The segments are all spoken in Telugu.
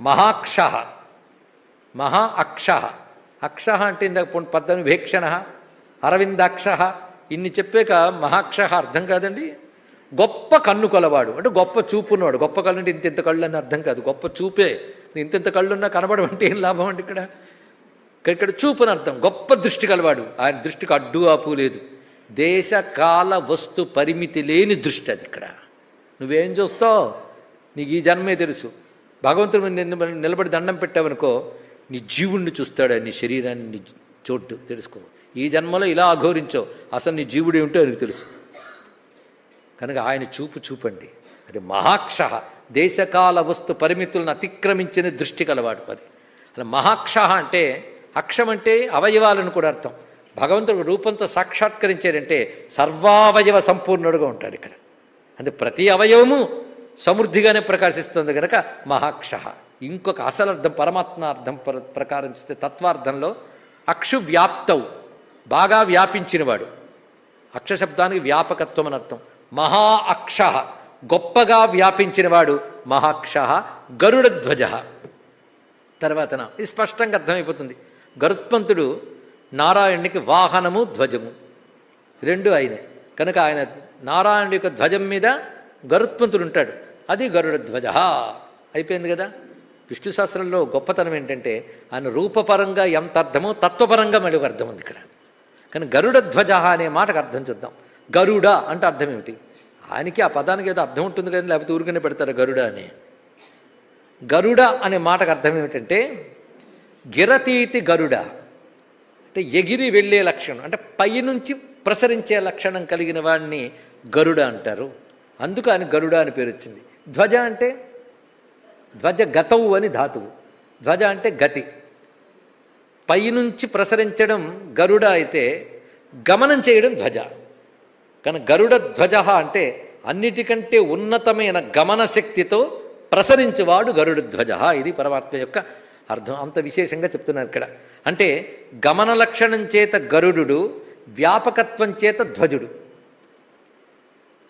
మహాక్ష. మహా అక్ష. అక్ష అంటే ఇందాక పొన్- పద్దెనిమిది భేక్షణ అరవిందాక్ష. ఇన్ని చెప్పాక మహాక్ష అర్థం కాదండి. గొప్ప కన్ను కొలవాడు. అంటే గొప్ప చూపున్నవాడు గొప్ప కళ్ళు అంటే ఇంత ఇంత కళ్ళు అని అర్థం కాదు. గొప్ప చూపే. ఇంత ఇంత కళ్ళున్నా కనబడమంటే ఏం లాభం అండి ఇక్కడ? ఇక్కడ ఇక్కడ చూపుని అర్థం. గొప్ప దృష్టి కలవాడు. ఆయన దృష్టికి అడ్డు ఆపు లేదు. దేశ కాల వస్తు పరిమితి లేని దృష్టి అది ఇక్కడ. నువ్వేం చూస్తావు? నీకు ఈ జన్మే తెలుసు. భగవంతుడు నిలబడి దండం పెట్టావనుకో నీ జీవుణ్ణి చూస్తాడు నీ శరీరాన్ని నీ చోటు తెలుసుకో. ఈ జన్మలో ఇలా అఘోరించో అసలు నీ జీవుడు ఏమిటో ఆయనకు తెలుసు. కనుక ఆయన చూపు చూపండి. అది మహాక్ష దేశకాల వస్తు పరిమితులను అతిక్రమించిన దృష్టి కలవాడు అది. అలా మహాక్ష అంటే అక్షం అంటే అవయవాలను కూడా అర్థం. భగవంతుడు రూపంతో సాక్షాత్కరించాడంటే సర్వావయవ సంపూర్ణుడుగా ఉంటాడు ఇక్కడ. అంటే ప్రతి అవయవము సమృద్ధిగానే ప్రకాశిస్తుంది కనుక మహాక్ష ఇంకొక అసలు అర్థం పరమాత్మ అర్థం ప్ర ప్రకారం చూస్తే తత్వార్థంలో అక్షు వ్యాప్తవు. బాగా వ్యాపించినవాడు. అక్షశబ్దానికి వ్యాపకత్వం అని అర్థం. మహా అక్ష గొప్పగా వ్యాపించినవాడు మహాక్ష గరుడధ్వజ తర్వాతన ఇది స్పష్టంగా అర్థమైపోతుంది. గరుత్మంతుడు నారాయణునికి వాహనము ధ్వజము. రెండు ఆయనే. కనుక ఆయన నారాయణుడి యొక్క ధ్వజం మీద గరుత్మంతుడు ఉంటాడు. అది గరుడ ధ్వజ అయిపోయింది కదా? విష్ణు శాస్త్రంలో గొప్పతనం ఏంటంటే ఆయన రూపపరంగా ఎంత అర్థమో తత్వపరంగా మళ్ళీ అర్థం ఉంది ఇక్కడ. కానీ గరుడ ధ్వజ అనే మాటకు అర్థం చూద్దాం. గరుడ అంటే అర్థం ఏమిటి? ఆయనకి ఆ పదానికి ఏదో అర్థం ఉంటుంది కానీ లేకపోతే ఊరికనే పెడతారు గరుడ అని? గరుడ అనే మాటకు అర్థం ఏమిటంటే గిరతీతి గరుడ. అంటే ఎగిరి వెళ్ళే లక్షణం. అంటే పైనుంచి ప్రసరించే లక్షణం కలిగిన వాడిని గరుడ అంటారు. అందుకు ఆయన గరుడ అని పేరు వచ్చింది ధ్వజ అంటే ధ్వజ గతవు అని ధాతువు. ధ్వజ అంటే గతి. పైనుంచి ప్రసరించడం గరుడ అయితే గమనం చేయడం ధ్వజ. కానీ గరుడ ధ్వజ అంటే అన్నిటికంటే ఉన్నతమైన గమన శక్తితో ప్రసరించువాడు గరుడ ధ్వజ ఇది పరమాత్మ యొక్క అర్థం. అంత విశేషంగా చెప్తున్నారు ఇక్కడ. అంటే గమన లక్షణం చేత గరుడు వ్యాపకత్వం చేత ధ్వజుడు.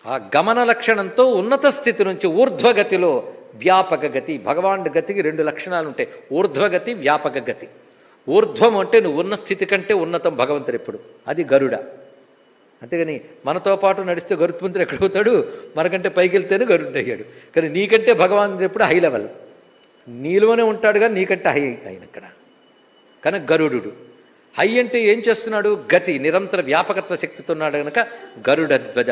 ఆ గమన లక్షణంతో ఉన్నత స్థితి నుంచి ఊర్ధ్వగతిలో వ్యాపక గతి. భగవానుడి గతికి రెండు లక్షణాలు ఉంటాయి ఊర్ధ్వగతి వ్యాపక గతి. ఊర్ధ్వం అంటే నువ్వు ఉన్న స్థితి కంటే ఉన్నతం భగవంతుడు ఎప్పుడు? అది గరుడ. అంతేగాని మనతో పాటు నడిస్తే గరుత్మంతుడు ఎక్కడ పోతాడు? మనకంటే పైకి వెళ్తేనే గరుడు అయ్యాడు. కానీ నీకంటే భగవానుడు ఎప్పుడు హై లెవెల్. నీలోనే ఉంటాడు కానీ నీకంటే హై ఆయన ఇక్కడ కనుక గరుడు. హై అంటే ఏం చేస్తున్నాడు? గతి నిరంతర వ్యాపకత్వ శక్తితో ఉన్నాడు కనుక గరుడధ్వజ.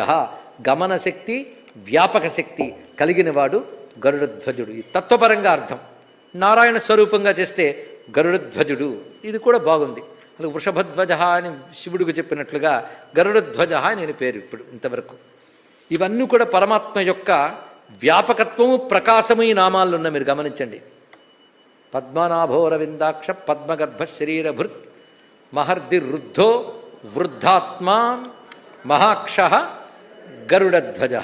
గమనశక్తి వ్యాపక శక్తి కలిగిన వాడు గరుడధ్వజుడు. ఈ తత్వపరంగా అర్థం. నారాయణ స్వరూపంగా చేస్తే గరుడధ్వజుడు. ఇది కూడా బాగుంది. అలా వృషభధ్వజ అని శివుడికి చెప్పినట్లుగా గరుడధ్వజ అని నేను పేరు ఇప్పుడు ఇంతవరకు. ఇవన్నీ కూడా పరమాత్మ యొక్క వ్యాపకత్వము ప్రకాశము ఈ నామాల్లో ఉన్న మీరు గమనించండి. పద్మనాభోరవిందాక్ష పద్మగర్భ శరీరభృత్ మహర్ది రుద్ధో వృద్ధాత్మా మహాక్ష గరుడధ్వజ.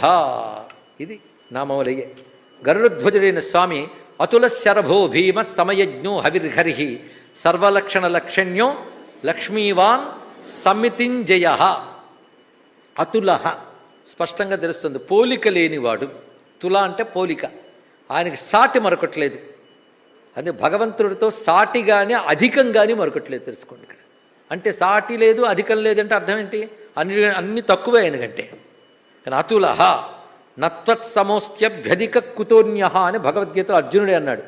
ఇది నామములయ్యే గరుడధ్వజుడైన స్వామి అతుల శరభో భీమ సమయజ్ఞో హవిర్హరి. సర్వలక్షణ లక్షణ్యో లక్ష్మీవాన్ సమితింజయ. అతుల. స్పష్టంగా తెలుస్తుంది పోలిక లేనివాడు. తుల అంటే పోలిక. ఆయనకి సాటి మరొకట్లేదు. అదే భగవంతుడితో సాటిగానే అధికంగానే మరొకట్లేదు తెలుసుకోండి ఇక్కడ. అంటే సాటి లేదు అధికం లేదంటే అర్థం ఏంటి? అన్ని అన్ని తక్కువే ఆయనకంటే. కానీ అతుల నత్వత్ సమోస్త్యభ్యధిక కుతోన్య అని భగవద్గీతలో అర్జునుడే అన్నాడు.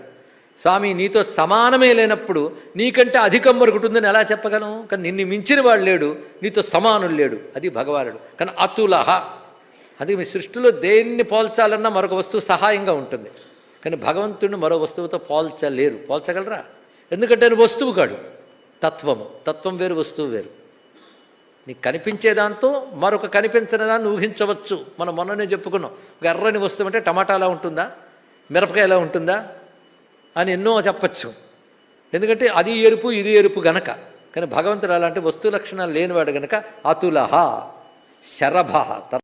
స్వామి నీతో సమానమే లేనప్పుడు నీకంటే అధికం మరొకటుందని ఎలా చెప్పగలం? కానీ నిన్ను మించిన వాడు లేడు నీతో సమానుడు లేడు అది భగవానుడు. కానీ అతులహ అది మీ సృష్టిలో దేన్ని పోల్చాలన్నా మరొక వస్తువు సహాయంగా ఉంటుంది. కానీ భగవంతుడిని మరో వస్తువుతో పోల్చలేరు. పోల్చగలరా? ఎందుకంటే ఆయన వస్తువు కాడు తత్వము. తత్వం వేరు వస్తువు వేరు. నీకు కనిపించే దాంతో మరొక కనిపించని దాన్ని ఊహించవచ్చు. మనం మొన్ననే చెప్పుకున్నాం. ఒక ఎర్రని వస్తువు అంటే టమాటా ఎలా ఉంటుందా? మిరపకాయ ఎలా ఉంటుందా? అని ఎన్నో చెప్పచ్చు. ఎందుకంటే అది ఎరుపు ఇది ఎరుపు గనక. కానీ భగవంతుడు అలాంటి వస్తు లక్షణాలు లేనివాడు గనక అతులహ శరభ